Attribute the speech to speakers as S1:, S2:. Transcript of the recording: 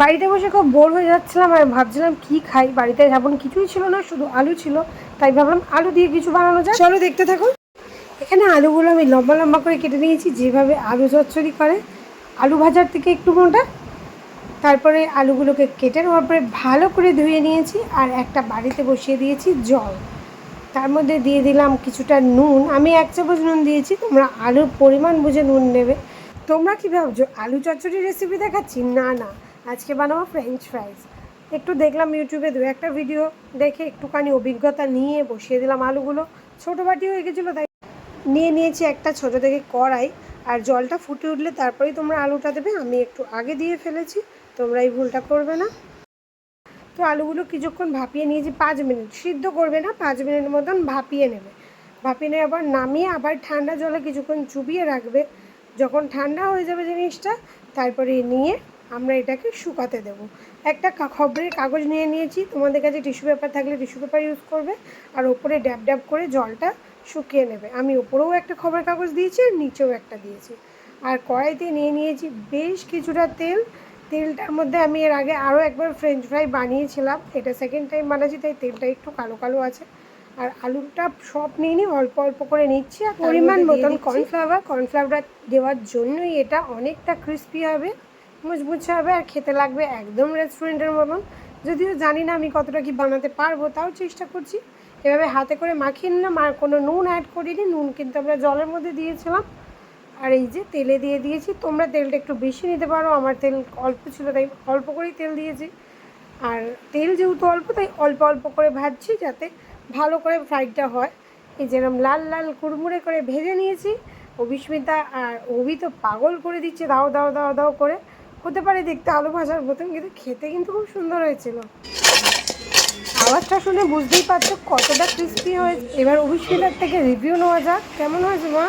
S1: বাড়িতে বসে খুব বোর হয়ে যাচ্ছিলাম আর ভাবছিলাম কি খাই? বাড়িতে যেমন কিছুই ছিল না শুধু আলু ছিল। তাই ভাবলাম আলু দিয়ে কিছু বানানো যায় চলো দেখতে থাকো। এখানে আলুগুলো আমি লম্বা লম্বা করে কেটে নিয়েছি যেভাবে আলু চচ্চড়ি করে। আলু ভাজার থেকে একটু মোটা। তারপরে আলুগুলোকে কেটে নেওয়ার পরে ভালো করে ধুয়ে নিয়েছি আর একটা বাড়িতে বসিয়ে দিয়েছি জল। তার মধ্যে দিয়ে দিলাম কিছুটা নুন। আমি এক চামচ নুন দিয়েছি তোমরা আলুর পরিমাণ বুঝে নুন নেবে। তোমরা কী ভাবছ আলু চচ্চড়ি রেসিপি দেখাচ্ছি? না না। আজকে বানাবো ফ্রেঞ্চ ফ্রাইজ একটু দেখলাম ইউটিউবে দু একটা ভিডিও দেখে একটুখানি অভিজ্ঞতা নিয়ে বসিয়ে দিলাম আলুগুলো। ছোটো বাটি হয়ে গেছিল তাই নিয়ে নিয়েছি একটা ছোটো থেকে কড়াই। আর জলটা ফুটে উঠলে তারপরেই তোমরা আলুটা দেবে। আমি একটু আগে দিয়ে ফেলেছি, তোমরা এই ভুলটা করবে না। তো আলুগুলো কিছুক্ষণ ভাপিয়ে নিয়েছি, পাঁচ মিনিট। সিদ্ধ করবে না, পাঁচ মিনিট মতন ভাপিয়ে নেবে। ভাপিয়ে নিয়ে আবার নামিয়ে আবার ঠান্ডা জলে কিছুক্ষণ চুবিয়ে রাখবে। যখন ঠান্ডা হয়ে যাবে জিনিসটা, তারপরে নিয়ে আমরা এটাকে শুকাতে দেবো। একটা খবরের কাগজ নিয়ে নিয়েছি। তোমাদের কাছে টিস্যু পেপার থাকলে টিস্যু পেপার ইউজ করবে। আর ওপরে ড্যাব ড্যাব করে জলটা শুকিয়ে নেবে। আমি ওপরেও একটা খবরের কাগজ দিয়েছি আর নিচেও একটা দিয়েছি। আর কড়াইতে নিয়ে নিয়েছি বেশ কিছুটা তেল। তেলটার মধ্যে আমি এর আগে আরও একবার ফ্রেঞ্চ ফ্রাই বানিয়েছিলাম। এটা সেকেন্ড টাইম বানাচ্ছি তাই তেলটা একটু কালো কালো আছে। আর আলুটা সব নিয়ে নিই অল্প অল্প করে নিচ্ছি। আর পরিমাণ মতন কর্নফ্লাওয়ার কর্নফ্লাওয়ার দেওয়ার জন্যই এটা অনেকটা ক্রিস্পি হবে। মুচমুচে হবে আর খেতে লাগবে একদম রেস্টুরেন্টের মতন। যদিও জানি না আমি কতটা কি বানাতে পারব, তাও চেষ্টা করছি। এভাবে হাতে করে মাখিয়ে নিলাম, আর কোনো নুন অ্যাড করিনি, নুন কিন্তু আমরা জলের মধ্যে দিয়েছিলাম। আর এই যে তেলে দিয়ে দিয়েছি, তোমরা তেলটা একটু বেশি নিতে পারো, আমার তেল অল্প ছিল, তাই অল্প করেই তেল দিয়েছি। আর তেল যেহেতু অল্প, তাই অল্প অল্প করে ভাজছি যাতে ভালো করে ফ্রাইডটা হয়। এই যেরকম লাল লাল কুড়মুড়ে করে ভেজে নিয়েছি অভিস্মিতা আর অভি তো পাগল করে দিচ্ছে, দাও দাও দাও দাও করে। হতে পারে দেখতে আলু ভাজার মতন, কিন্তু খেতে কিন্তু খুব সুন্দর হয়েছিল। আওয়াজটা শুনে বুঝতেই পারছ কতটা ক্রিস্পি হয়েছে। এবার অভিষেকের থেকে রিভিউ নেওয়া যাক। কেমন হয়েছে, মা?